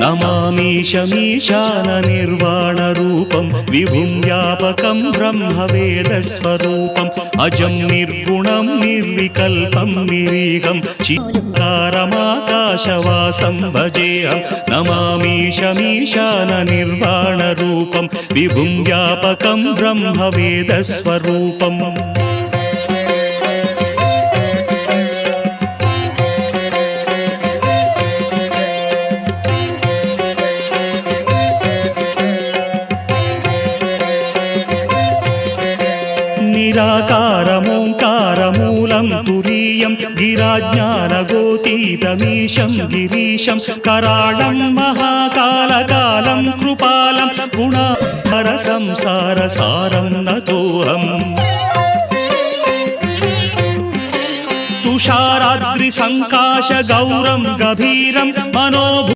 నమామీశమీశాన నిర్వాణ రూపం విభుం వ్యాపకం బ్రహ్మ వేదస్వరూపం అజం నిర్గుణం నిర్వికల్పం నిరీహం చిత్కారమాకాశవాసం భజేహం నమామీశమీశాన నిర్వాణ రూపం విభుం వ్యాపకం బ్రహ్మ వేదస్వరూపం నిరాకారమోంకారమూలం తురీయం గిరాజ్ఞానగోతీతమీశం గిరీశం కరాళం మహాకాలకాలం